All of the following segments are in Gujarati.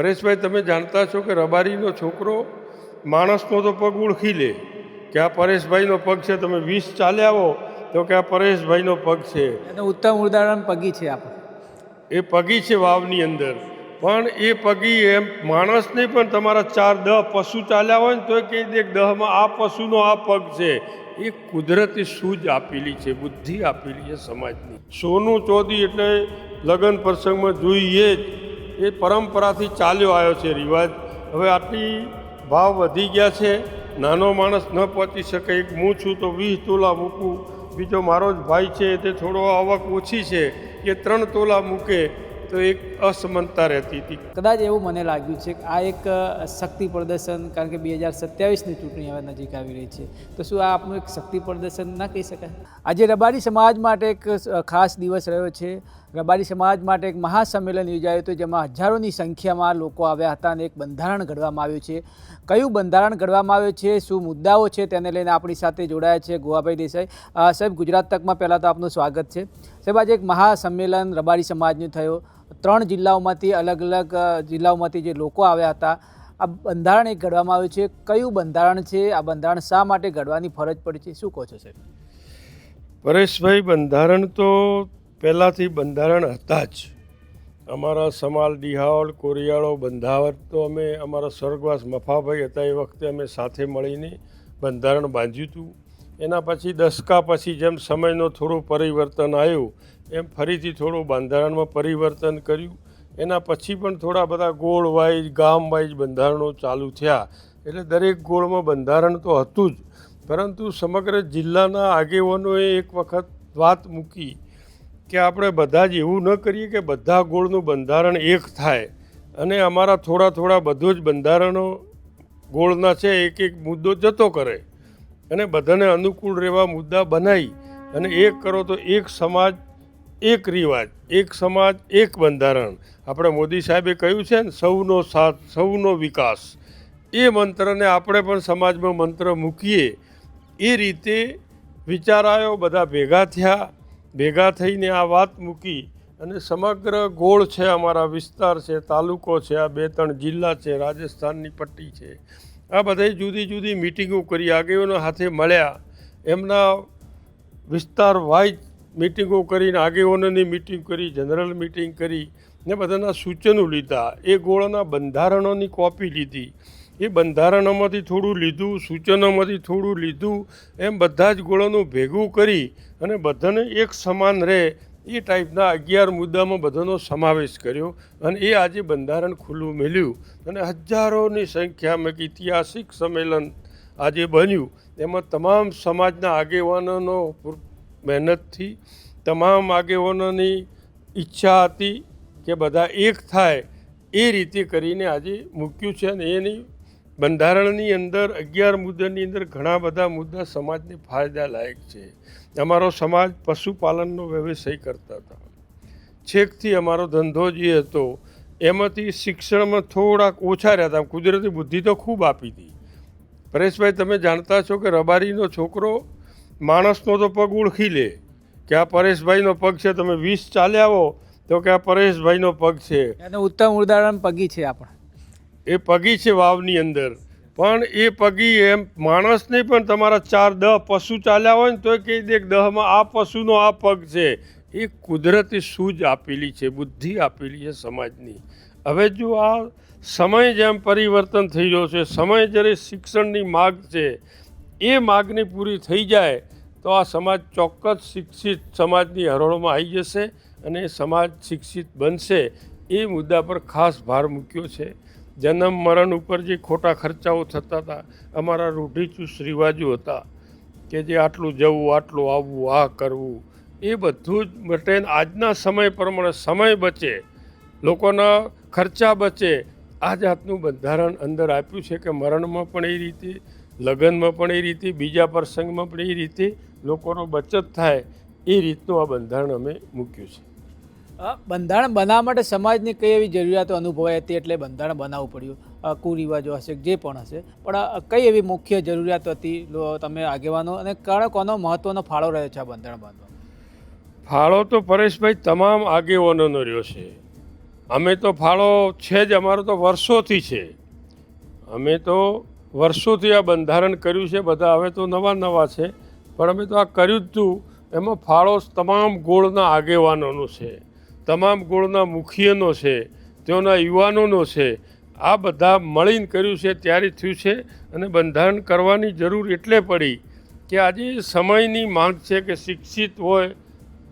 પરેશભાઈ તમે જાણતા છો કે રબારીનો છોકરો માણસનો તો પગ ઓળખી લે. કે આ પરેશભાઈનો પગ છે તમે વીસ ચાલે આવો તો કે આ પરેશભાઈનો પગ છે. અને ઉત્તમ ઉદાહરણ પગી છે આપણે. એ પગી છે વાવની અંદર. પણ એ પગી એમ માણસ નહીં પણ તમારા ચાર દહ પશુ ચાલ્યા હોય ને તો કહી દે દહમાં આ પશુનો આ પગ છે. એ કુદરતી સૂઝ આપેલી છે બુદ્ધિ આપેલી છે સમાજની. સોનું ચોદી એટલે લગ્ન પ્રસંગમાં જોઈએ જ. એ પરંપરાથી ચાલ્યો આવ્યો છે રિવાજ. હવે આટલી ભાવ વધી ગયા છે. નાનો માણસ ન પહોંચી શકે. એક હું છું તો વીસ તોલા મૂકું. બીજો મારો જ ભાઈ છે તે થોડો આવક ઓછી છે. એ ત્રણ તોલા મૂકે તો એક અસમાનતા રહેતી હતી. કદાચ એવું મને લાગ્યું છે કે આ એક શક્તિ પ્રદર્શન, કારણ કે બે હજાર સત્યાવીસની ચૂંટણી હવે નજીક આવી રહી છે. તો શું આ આપનું એક શક્તિ પ્રદર્શન ના કહી શકાય? આજે રબારી સમાજ માટે એક ખાસ દિવસ રહ્યો છે. રબારી સમાજ માટે એક મહાસંમેલન યોજાયું હતું, જેમાં હજારોની સંખ્યામાં લોકો આવ્યા હતા અને એક બંધારણ ઘડવામાં આવ્યું છે. કયું બંધારણ ઘડવામાં આવ્યું છે? શું મુદ્દાઓ છે? તેને લઈને આપણી સાથે જોડાયા છે ગોવાભાઈ દેસાઈ. સાહેબ, ગુજરાત તકમાં પહેલાં તો આપનું સ્વાગત છે. સાહેબ, આજે એક મહાસંમેલન રબારી સમાજનું થયો. ત્રણ જિલ્લાઓમાંથી અલગ અલગ જિલ્લાઓમાંથી જે લોકો આવ્યા હતા, આ બંધારણ એક ઘડવામાં આવ્યું છે. કયું બંધારણ છે? આ બંધારણ શા માટે ઘડવાની ફરજ પડી છે? શું કહો છો, સાહેબ? પરેશભાઈ, બંધારણ તો પહેલાંથી બંધારણ હતા જ. અમારા સમાલ ડિહાવળ કોરિયાળો બંધાવટ તો અમે અમારા સ્વર્ગવાસ મફાભાઈ હતા એ વખતે અમે સાથે મળીને બંધારણ બાંધ્યું હતું. એના પછી દસકા પછી જેમ સમયનો થોડું પરિવર્તન આવ્યું, એમ ફરીથી થોડું બંધારણમાં પરિવર્તન કર્યું. એના પછી પણ થોડા બધા ગોળ વાઇઝ, ગામ વાઇઝ બંધારણો ચાલુ થયા. એટલે દરેક ગોળમાં બંધારણ તો હતું જ. પરંતુ સમગ્ર જિલ્લાના આગેવાનોએ એક વખત વાત મૂકી કે આપણે બધા જ એવું ન કરીએ કે બધા ગોળનું બંધારણ એક થાય. અને અમારા થોડા થોડા બધું જ બંધારણો ગોળના છે, એક એક મુદ્દો જતો કરે. અને બધાને અનુકૂળ રહેવા મુદ્દા બનાવી અને એક કરો તો એક સમાજ, એક રિવાજ, એક સમાજ, એક બંધારણ. આપણે મોદી સાહેબે કહ્યું છે ને, સૌનો સાથ, સૌનો વિકાસ. એ મંત્રને આપણે પણ સમાજમાં મંત્ર મૂકીએ. એ રીતે વિચાર આવ્યો બધા ભેગા થયા. ભેગા થઈને આ વાત મૂકી અને સમગ્ર ગોળ છે, અમારા વિસ્તાર છે, તાલુકો છે, આ બે ત્રણ જિલ્લા છે, રાજસ્થાનની પટ્ટી છે. આ બધાય જુદી જુદી મિટિંગો કરી, આગેવાનો હાથે મળ્યા. એમના વિસ્તાર વાઇઝ મિટિંગો કરીને આગેવાનોની મિટિંગ કરી જનરલ મિટિંગ કરી, ને બધાના સૂચનો લીધા. એ ગોળના બંધારણોની કોપી લીધી. એ બંધારણોમાંથી થોડું લીધું, સૂચનોમાંથી થોડું લીધું. એમ બધા જ ગોળોનું ભેગું કરી અને બધાને એક સમાન રહે. એ ટાઈપના અગિયાર મુદ્દામાં બધાનો સમાવેશ કર્યો અને એ આજે બંધારણ ખુલ્લું મેલ્યું અને હજારોની સંખ્યામાં ઐતિહાસિક સંમેલન આજે બન્યું. એમાં તમામ સમાજના આગેવાનોનો મહેનતથી તમામ આગેવાનોની ઈચ્છા હતી કે બધા એક થાય એ રીતે કરીને આજે મૂક્યું છે અને એની બંધારણની અંદર અગિયાર મુદ્દાની અંદર ઘણા બધા મુદ્દા સમાજને ફાયદા લાયક છે. અમારો સમાજ પશુપાલનનો વ્યવસાય કરતા હતા. છેકથી અમારો ધંધો જે હતો, એમાંથી શિક્ષણમાં થોડાક ઓછા રહ્યા હતા. કુદરતી બુદ્ધિ તો ખૂબ આપી હતી. પરેશભાઈ, તમે જાણતા છો કે રબારીનો છોકરો માણસનો તો પગ ઓળખી લે. કે આ પરેશભાઈનો પગ છે, તમે વીસ ચાલ્યા આવો, તો કે આ પરેશભાઈનો પગ છે. એનું ઉત્તમ ઉદાહરણ પગી છે આપણે. એ પગી છે વાવની અંદર. પણ એ પગી એમ માણસ નહીં, પણ તમારા ચાર દહ પશુ ચાલ્યા હોય ને તો કહી દે દહમાં આ પશુનો આ પગ છે. એ કુદરતી સૂઝ આપેલી છે, બુદ્ધિ આપેલી છે સમાજની. હવે જો આ સમય જેમ પરિવર્તન થઈ રહ્યો છે, સમય જ્યારે શિક્ષણની માગ છે, એ માગની પૂરી થઈ જાય, તો આ સમાજ ચોક્કસ શિક્ષિત સમાજની હરોળમાં આવી જશે અને સમાજ શિક્ષિત બનશે. એ મુદ્દા પર ખાસ ભાર મૂક્યો છે. જન્મ મરણ ઉપર જે ખોટા ખર્ચાઓ થતા હતા, અમારા રૂઢિચુસ્ત રિવાજો હતા કે જે આટલું જવું, આટલું આવવું, આ કરવું, એ બધું જ માટે આજના સમય પ્રમાણે સમય બચે, લોકોના ખર્ચા બચે. આ જાતનું બંધારણ અંદર આપ્યું છે કે મરણમાં પણ એ રીતે, લગ્નમાં પણ એ રીતે, બીજા પ્રસંગમાં પણ એ રીતે લોકોનો બચત થાય, એ રીતનું આ બંધારણ અમે મૂક્યું છે. બંધારણ બનાવવા માટે સમાજની કઈ એવી જરૂરિયાતો અનુભવાઈ હતી એટલે બંધારણ બનાવવું પડ્યું? કુરિવાજો હશે જે પણ હશે. પણ કઈ એવી મુખ્ય જરૂરિયાત હતી? તમે આગેવાનો અને કારણ કોનો મહત્વનો ફાળો રહ્યો છે આ બંધારણ બાંધવામાં ફાળો તો પરેશભાઈ તમામ આગેવાનોનો રહ્યો છે. અમે તો ફાળો છે જ, અમારો તો વર્ષોથી છે. અમે તો વર્ષોથી આ બંધારણ કર્યું છે, બધા હવે તો નવા નવા છે. પણ અમે તો આ કર્યું જ હતું એમાં ફાળો તમામ ગોળના આગેવાનોનો છે. તમામ ગોળના મુખીઓનો છે તેઓના યુવાનોનો છે, આ બધા મળીને કર્યું છે, ત્યારે થયું છે અને બંધારણ કરવાની જરૂર એટલે પડી કે આજે સમયની માંગ છે કે શિક્ષિત હોય,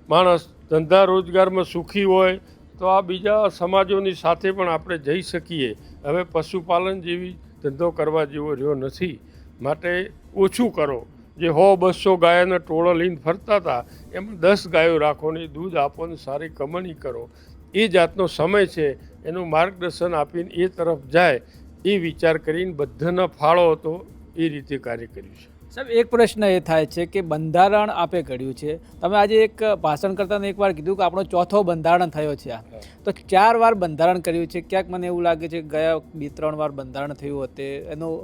માણસ ધંધા રોજગારમાં સુખી હોય, તો આ બીજા સમાજોની સાથે પણ આપણે જઈ શકીએ. હવે પશુપાલન જેવી ધંધો કરવા જેવો રહ્યો નથી. માટે ઓછું કરો. જે હો બસો ગાયોના ટોળો લઈને ફરતા હતા, એમાં દસ ગાયો રાખો ને દૂધ આપો ને સારી કમાણી કરો. એ જાતનો સમય છે, એનું માર્ગદર્શન આપીને એ તરફ જાય, એ વિચાર કરીને બધાના ફાળો હતો, એ રીતે કાર્ય કર્યું છે. સાહેબ, એક પ્રશ્ન એ થાય છે કે બંધારણ આપે ઘડ્યું છે. તમે આજે એક ભાષણ કરતા એકવાર કીધું કે આપણો ચોથો બંધારણ થયો છે આ. તો ચાર વાર બંધારણ કર્યું છે. ક્યાંક મને એવું લાગે છે ગયા બે, ત્રણ વાર બંધારણ થયું હતું, એનું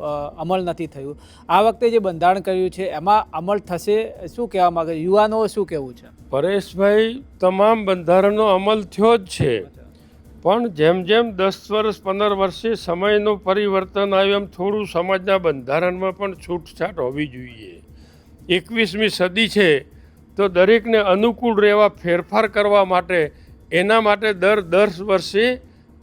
અમલ નથી થયું. આ વખતે જે બંધારણ કર્યું છે, એમાં અમલ થશે શું કહેવા માગે? યુવાનો શું કહેવું છે? પરેશભાઈ, તમામ બંધારણનો અમલ થયો જ છે. પણ જેમ જેમ દસ વર્ષ, પંદર વર્ષે સમયનું પરિવર્તન આવ્યું, એમ થોડું સમાજના બંધારણમાં પણ છૂટછાટ હોવી જોઈએ. એકવીસમી સદી છે, તો દરેકને અનુકૂળ રહેવા, ફેરફાર કરવા માટે, એના માટે દર દસ વર્ષે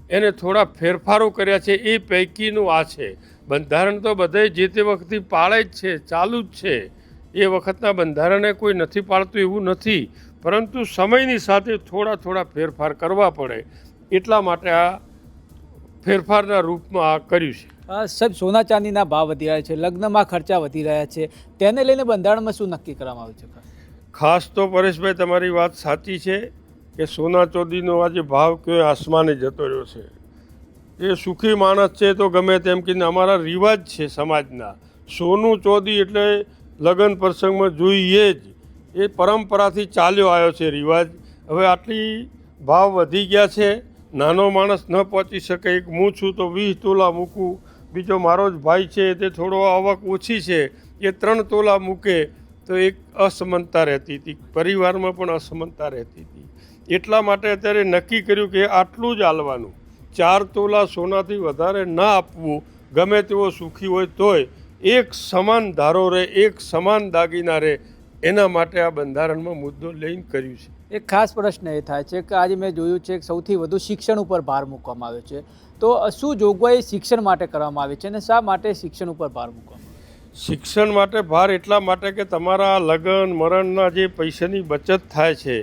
એને થોડા ફેરફારો કર્યા છે, એ પૈકીનું આ છે. બંધારણ તો બધે જે તે વખતે પાળે જ છે, ચાલુ જ છે. એ વખતના બંધારણે કોઈ નથી પાળતું એવું નથી, પરંતુ સમયની સાથે થોડા થોડા ફેરફાર કરવા પડે. એટલા માટે આ ફેરફારના રૂપમાં આ કર્યું છે. સાહેબ સોના ચાંદીના ભાવ વધી રહ્યા છે લગ્નમાં ખર્ચા વધી રહ્યા છે. તેને લઈને બંધારણમાં શું નક્કી કરવામાં આવ્યું છે ખાસ? તો પરેશભાઈ તમારી વાત સાચી છે કે સોના ચોદીનો આજે ભાવ કયો આસમાને જતો રહ્યો છે. એ સુખી માણસ છે તો ગમે તેમ કહીને અમારા રિવાજ છે સમાજના. સોનું ચોદી એટલે લગ્ન પ્રસંગમાં જોઈએ જ. એ પરંપરાથી ચાલ્યો આવ્યો છે રિવાજ. હવે આટલી ભાવ વધી ગયા છે નાનો માણસ ન પહોંચી શકે, એક હું છું તો વીસ તોલા મૂકું, બીજો મારો જ ભાઈ છે તે થોડો આવક ઓછી છે, એ ત્રણ તોલા મૂકે તો એક અસમાનતા રહેતી હતી, પરિવારમાં પણ અસમાનતા રહેતી હતી. એટલા માટે અત્યારે નક્કી કર્યું કે આટલું જ હાલવાનું. ચાર તોલા સોનાથી વધારે ના આપવું, ગમે તેવો સુખી હોય તોય, એક સમાન ધારો રહે, એક સમાન દાગીના રહે એના માટે આ બંધારણમાં મુદ્દો લઈને કર્યું છે. એક ખાસ પ્રશ્ન એ થાય છે કે આજે મેં જોયું છે કે સૌથી વધુ શિક્ષણ ઉપર ભાર મૂકવામાં આવ્યો છે. તો શું જોગવાઈ શિક્ષણ માટે કરવામાં આવી છે અને શા માટે શિક્ષણ ઉપર ભાર મૂકવામાં? શિક્ષણ માટે ભાર એટલા માટે કે તમારા લગ્ન મરણના જે પૈસાની બચત થાય છે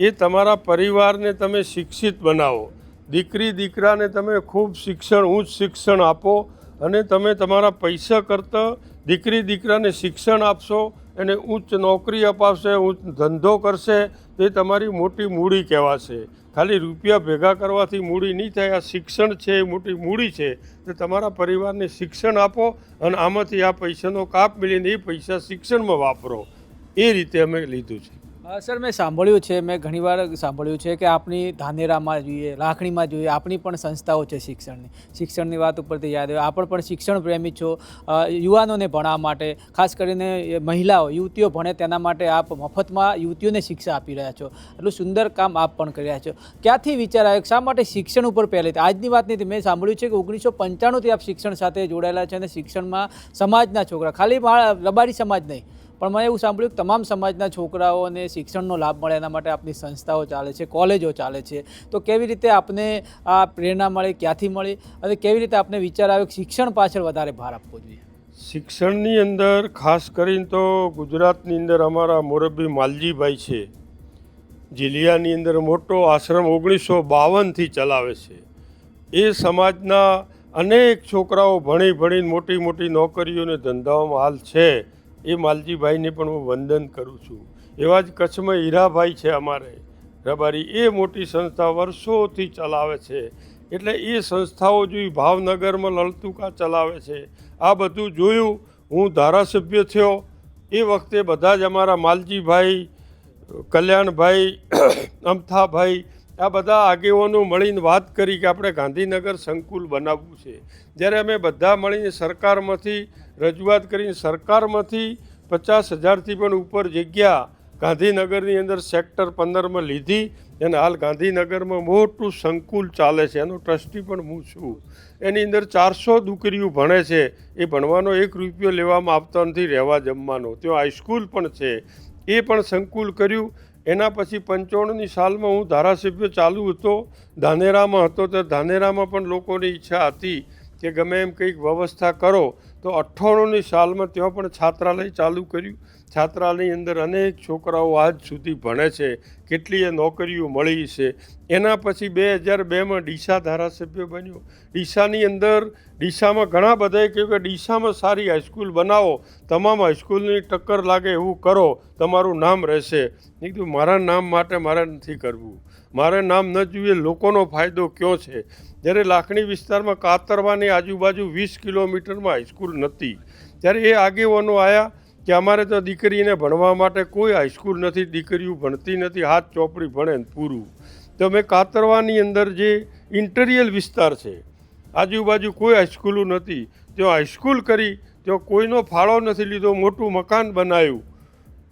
એ તમારા પરિવારને તમે શિક્ષિત બનાવો. દીકરી દીકરાને તમે ખૂબ શિક્ષણ ઉચ્ચ શિક્ષણ આપો અને તમે તમારા પૈસા કરતાં દીકરી દીકરાને શિક્ષણ આપશો. એને ઉચ્ચ નોકરી અપાવશે, ઉચ્ચ ધંધો કરશે, તે તમારી મોટી મૂડી કહેવાશે. ખાલી રૂપિયા ભેગા કરવાથી મૂડી નહીં થાય, આ શિક્ષણ છે, એ મોટી મૂડી છે. તો તમારા પરિવારને શિક્ષણ આપો અને આમાંથી આ પૈસાનો કાપ મિલીને એ પૈસા શિક્ષણમાં વાપરો. એ રીતે અમે લીધું છે. સર, મેં સાંભળ્યું છે, મેં ઘણીવાર સાંભળ્યું છે કે આપણી ધાનેરામાં જોઈએ, લાખણીમાં જોઈએ આપણી પણ સંસ્થાઓ છે શિક્ષણની. શિક્ષણની વાત ઉપરથી યાદ આવે, આપણે પણ શિક્ષણ પ્રેમી છો. યુવાનોને ભણવા માટે, ખાસ કરીને મહિલાઓ, યુવતીઓ ભણે તેના માટે આપ મફતમાં યુવતીઓને શિક્ષા આપી રહ્યા છો. એટલું સુંદર કામ આપ પણ કરી રહ્યા છો. ક્યાંથી વિચાર આવ્યો? શા માટે શિક્ષણ ઉપર પહેલેથી આજની વાત નથી મેં સાંભળ્યું છે કે ઓગણીસો પંચાણુંથી આપ શિક્ષણ સાથે જોડાયેલા છે અને શિક્ષણમાં સમાજના છોકરા, ખાલી રબારી સમાજ નહીં. પણ મેં એવું સાંભળ્યું કે તમામ સમાજના છોકરાઓને શિક્ષણનો લાભ મળે, એના માટે આપની સંસ્થાઓ ચાલે છે, કોલેજો ચાલે છે. તો કેવી રીતે આપને આ પ્રેરણા મળી, ક્યાંથી મળી અને કેવી રીતે આપને વિચાર આવ્યો શિક્ષણ પાછળ વધારે ભાર આપવો જોઈએ? શિક્ષણની અંદર ખાસ કરીને તો ગુજરાતની અંદર અમારા મોરબી માલજીભાઈ છે જિલ્લાની અંદર મોટો આશ્રમ ઓગણીસો બાવનથી ચલાવે છે. એ સમાજના અનેક છોકરાઓ ભણી ભણીને મોટી મોટી નોકરીઓને ધંધાઓમાં હાલ છે. એ માલજીભાઈને પણ હું વંદન કરું છું. એવા જ કચ્છમાં હીરાભાઈ છે અમારે. રબારી, એ મોટી સંસ્થા વર્ષોથી ચલાવે છે. એટલે એ સંસ્થાઓ જોઈ ભાવનગરમાં લલતુકા ચલાવે છે. આ બધું જોયું, હું ધારાસભ્ય થયો. એ વખતે બધા જ અમારા માલજીભાઈ, કલ્યાણભાઈ, અમથાભાઈ આ બધા આગેવાનો મળીને વાત કરી કે આપણે ગાંધીનગર સંકુલ બનાવવું છે. જ્યારે અમે બધા મળીને સરકારમાંથી રજૂઆત કરીને સરકારમાંથી પચાસ હજારથી પણ ઉપર જગ્યા ગાંધીનગરની અંદર સેક્ટર પંદરમાં લીધી અને હાલ ગાંધીનગરમાં મોટું સંકુલ ચાલે છે. એનો ટ્રસ્ટી પણ હું છું. એની અંદર ચારસો દીકરીઓ ભણે છે. એ ભણવાનો એક રૂપિયો લેવામાં આવતો નથી, રહેવા જમવાનો. ત્યાં હાઈસ્કૂલ પણ છે. એ પણ સંકુલ કર્યું. એના પછી પંચાણુંની સાલમાં હું ધારાસભ્ય ચાલુ હતો. ધાનેરામાં હતો, તો ધાનેરામાં પણ લોકોની ઈચ્છા હતી કે ગમે એમ કંઈક વ્યવસ્થા કરો, તો અઠ્ઠાણુંની સાલમાં ત્યાં પણ છાત્રાલય ચાલુ કર્યું. છાત્રાલયની અંદર અનેક છોકરાઓ આજ સુધી ભણે છે, કેટલીય નોકરીઓ મળી છે. એના પછી બે હજાર બેમાં ડીસા ધારાસભ્ય બન્યો. ડીસાની અંદર, ડીસામાં ઘણા બધાએ કહ્યું કે ડીસામાં સારી હાઈસ્કૂલ બનાવો, તમામ હાઈસ્કૂલની ટક્કર લાગે એવું કરો, તમારું નામ રહેશે. મેં મારા નામ માટે મારે નથી કરવું. મારે નામ ન જોઈએ લોકોનો ફાયદો કયો છે? જ્યારે લાખણી વિસ્તારમાં કાતરવાની આજુબાજુ વીસ કિલોમીટરમાં હાઈસ્કૂલ નથી, ત્યારે એ આગેવાનો આવ્યા કે અમારે તો દીકરીને ભણવા માટે કોઈ હાઈસ્કૂલ નથી, દીકરીઓ ભણતી નથી, હાથ ચોપડી ભણે પૂરું. તો મેં કાતરવાની અંદર જે ઇન્ટરિયલ વિસ્તાર છે, આજુબાજુ કોઈ હાઈસ્કૂલો નથી, ત્યાં હાઈસ્કૂલ કરી, ત્યાં કોઈનો ફાળો નથી લીધો, મોટું મકાન બનાવ્યું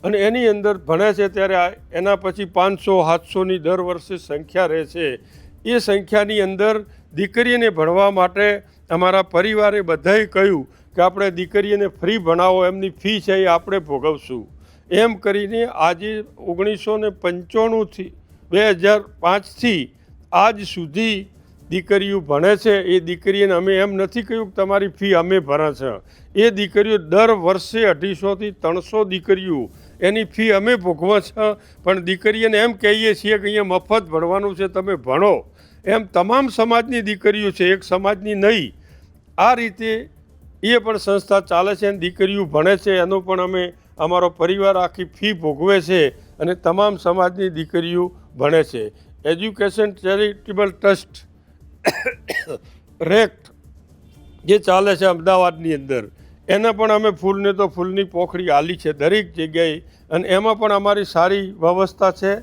અને એની અંદર ભણે છે ત્યારે એના પછી પાંચસો, સાતસોની દર વર્ષે સંખ્યા રહે છે. એ સંખ્યાની અંદર દીકરીને ભણવા માટે અમારા પરિવારે બધાએ કહ્યું કે આપણે દીકરીને ફ્રી ભણાવો, એમની ફી છે એ આપણે ભોગવશું. એમ કરીને આજે ઓગણીસો ને પંચાણુંથી બે હજાર પાંચથી આજ સુધી દીકરીઓ ભણે છે. એ દીકરીને અમે એમ નથી કહ્યું કે તમારી ફી અમે ભરે છે એ દીકરીઓ દર વર્ષે અઢીસોથી ત્રણસો દીકરીઓ એની ફી અમે ભોગવા છે, પણ દીકરીઓને એમ કહીએ છીએ કે અહીંયા મફત ભણવાનું છે, તમે ભણો. એમ તમામ સમાજની દીકરીઓ છે, એક સમાજની નહીં. આ રીતે એ પણ સંસ્થા ચાલે છે અને દીકરીઓ ભણે છે, એનો પણ અમે, અમારો પરિવાર આખી ફી ભોગવે છે અને તમામ સમાજની દીકરીઓ ભણે છે. એજ્યુકેશન ચેરિટેબલ ટ્રસ્ટ રેક્ટ જે ચાલે છે અમદાવાદની અંદર. એને પણ અમે ફૂલને તો ફૂલની પોખડી આલી છે દરેક જગ્યાએ. અને એમાં પણ અમારી સારી વ્યવસ્થા છે.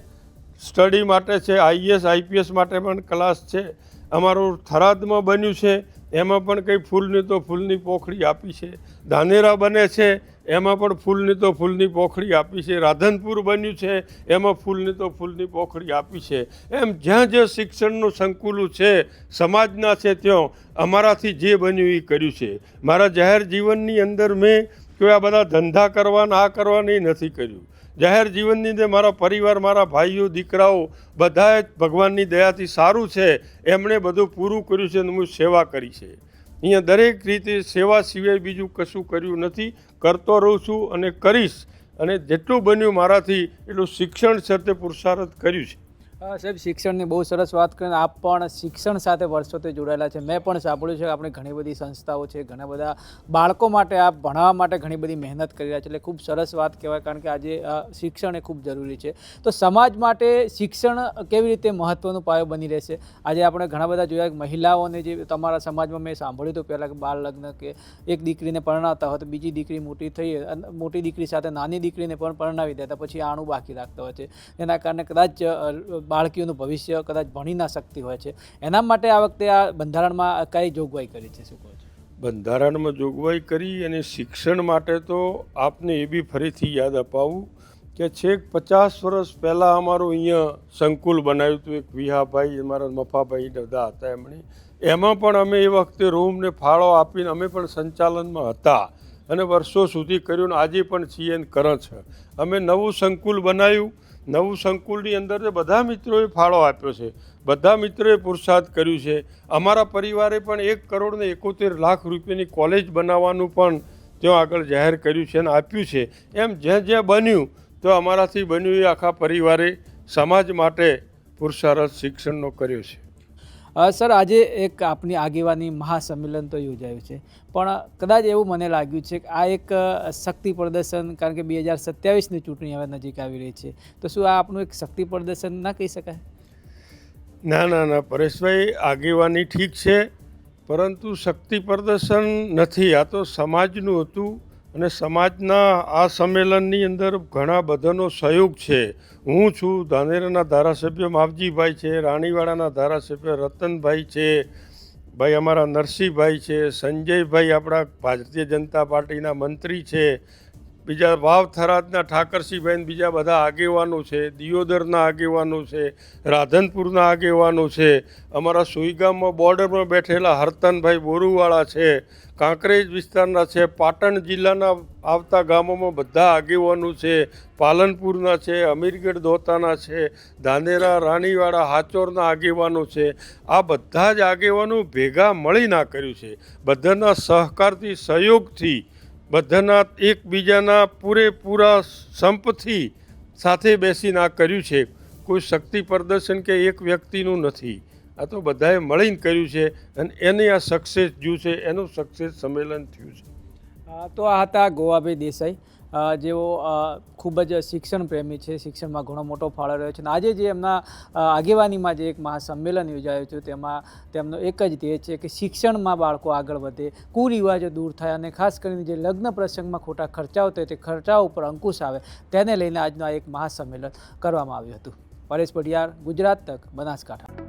સ્ટડી માટે છે આઈએસ આઈપીએસ માટે પણ ક્લાસ છે. અમારું થરાદમાં બન્યું છે. એમાં પણ કંઈ ફૂલની તો ફૂલની પોખડી આપી છે. ધાનેરા બને છે, એમાં પણ ફૂલની તો ફૂલની પોખડી આપી છે. રાધનપુર બન્યું છે, એમાં ફૂલની તો ફૂલની પોખડી આપી છે. એમ જ્યાં જ્યાં શિક્ષણનું સંકુલું છે, સમાજના છે ત્યાં, અમારાથી જે બન્યું એ કર્યું છે. મારા જાહેર જીવનની અંદર મેં કે આ બધા ધંધા કરવાના, આ કરવાના એ નથી કર્યું. જાહેર જીવનની અંદર મારા પરિવાર, મારા ભાઈઓ, દીકરાઓ બધાએ ભગવાનની દયાથી સારું છે. એમણે બધું પૂરું કર્યું છે અને હું સેવા કરી છે. અહીંયા દરેક રીતે સેવા સિવાય બીજું કશું કર્યું નથી. કરતો રહું છું અને કરીશ. અને જેટલું બન્યું મારાથી એટલું શિક્ષણ સાથે પુરુષાર્થ કર્યું છે. સાહેબ, શિક્ષણની બહુ સરસ વાત કરીને આપ પણ શિક્ષણ સાથે વર્ષોથી જોડાયેલા છે. મેં પણ સાંભળ્યું છે કે આપણે ઘણી બધી સંસ્થાઓ છે, ઘણા બધા બાળકો માટે આપ ભણાવવા માટે ઘણી બધી મહેનત કરી રહ્યા છે. એટલે ખૂબ સરસ વાત કહેવાય કારણ કે આજે શિક્ષણ એ ખૂબ જરૂરી છે. તો સમાજ માટે શિક્ષણ કેવી રીતે મહત્ત્વનું પાયો બની રહેશે? આજે આપણે ઘણા બધા જોયા કે મહિલાઓને જે તમારા સમાજમાં મેં સાંભળ્યું હતું પહેલાં કે બાળ લગ્ન કે એક દીકરીને પરણાવતા હોય તો બીજી દીકરી મોટી થઈ, મોટી દીકરી સાથે નાની દીકરીને પણ પરણાવી દેતા, પછી આણું બાકી રાખતા હોય છે. એના કારણે કદાચ બાળકીઓનું ભવિષ્ય કદાચ ભણી ના શકતી હોય છે. એના માટે આ વખતે આ બંધારણમાં કઈ જોગવાઈ કરી છે, શું કહો છો? બંધારણમાં જોગવાઈ કરી અને શિક્ષણ માટે તો આપને એ બી ફરીથી યાદ અપાવું કે છેક પચાસ વર્ષ પહેલાં અમારું અહીંયા સંકુલ બનાવ્યું હતું, એક વિહાભાઈ, અમારા મફાભાઈ બધા હતા એમણે. એમાં પણ અમે એ વખતે રૂમને ફાળો આપીને અમે પણ સંચાલનમાં હતા અને વર્ષો સુધી કર્યું ને આજે પણ છીએ ને કરે છે. અમે નવું સંકુલ બનાવ્યું નવું સંકુલની અંદર જે બધા મિત્રોએ ફાળો આપ્યો છે, બધા મિત્રોએ પુરુષાર્થ કર્યું છે, અમારા પરિવારે પણ એક કરોડ ને એકોતેર લાખ રૂપિયાની કોલેજ બનાવવાનું પણ ત્યાં આગળ જાહેર કર્યું છે અને આપ્યું છે. એમ જ્યાં જ્યાં બન્યું, તો અમારાથી બન્યું એ આખા પરિવારે સમાજ માટે પુરુષાર્થ શિક્ષણનો કર્યો છે. સર, આજે એક આપની આગેવાની મહાસંમેલન તો યોજાયું છે. પણ કદાચ એવું મને લાગ્યું છે કે આ એક શક્તિ પ્રદર્શન કારણ કે બે હજાર સત્યાવીસની ચૂંટણી હવે નજીક આવી રહી છે. તો શું આ આપનું એક શક્તિ પ્રદર્શન ના કહી શકાય? ના ના ના, પરેશભાઈ, આગેવાની ઠીક છે. પરંતુ શક્તિ પ્રદર્શન નથી. આ તો સમાજનું હતું. અને સમાજના આ સંમેલનની અંદર ઘણા બધાનો સહયોગ છે. હું છું ધાનેરાના ધારાસભ્ય માવજીભાઈ છે, રાણીવાડાના ધારાસભ્ય રતનભાઈ છે, ભાઈ અમારા નરસિંહભાઈ છે, સંજયભાઈ આપણા ભારતીય જનતા પાર્ટીના મંત્રી છે બીજા વાવ થરાદના ઠાકરસિંહભાઈ ને બીજા બધા આગેવાનો છે, દિયોદરના આગેવાનો છે, રાધનપુરના આગેવાનો છે. અમારા સુઈગામમાં બોર્ડરમાં બેઠેલા હરતનભાઈ બોરુવાળા છે, કાંકરેજ વિસ્તારના છે, પાટણ જિલ્લાના આવતા ગામોમાં બધા આગેવાનો છે, પાલનપુરના છે, અમીરગઢ દોતાના છે, ધાનેરા, રાણીવાડા, હાચોરના આગેવાનો છે. આ બધા જ આગેવાનો ભેગા મળીને કર્યું છે. બધાના સહકારથી, સહયોગથી બધાના એકબીજાના પૂરેપૂરા સંપથી સાથે બેસીને આ કર્યું છે. કોઈ શક્તિ પ્રદર્શન કે એક વ્યક્તિનું નથી. આ તો બધાએ મળીને કર્યું છે અને એને આ સક્સેસ જ્યું છે, એનું સક્સેસ સંમેલન થયું છે. તો આ હતા ગોવાભાઈ દેસાઈ. જેઓ ખૂબ જ શિક્ષણ પ્રેમી છે, શિક્ષણમાં ઘણો મોટો ફાળો રહ્યો છે. અને આજે જે એમના આગેવાનીમાં જે એક મહાસંમેલન યોજાયું છે, તેમાં તેમનો એક જ ધ્યેય છે કે શિક્ષણમાં બાળકો આગળ વધે, કુરિવાજો દૂર થાય અને ખાસ કરીને જે લગ્ન પ્રસંગમાં ખોટા ખર્ચાઓ થાય તે ખર્ચાઓ ઉપર અંકુશ આવે, તેને લઈને આજનું આ એક મહાસંમેલન કરવામાં આવ્યું હતું. પરેશ પઢિયાર, ગુજરાત તક, બનાસકાંઠા.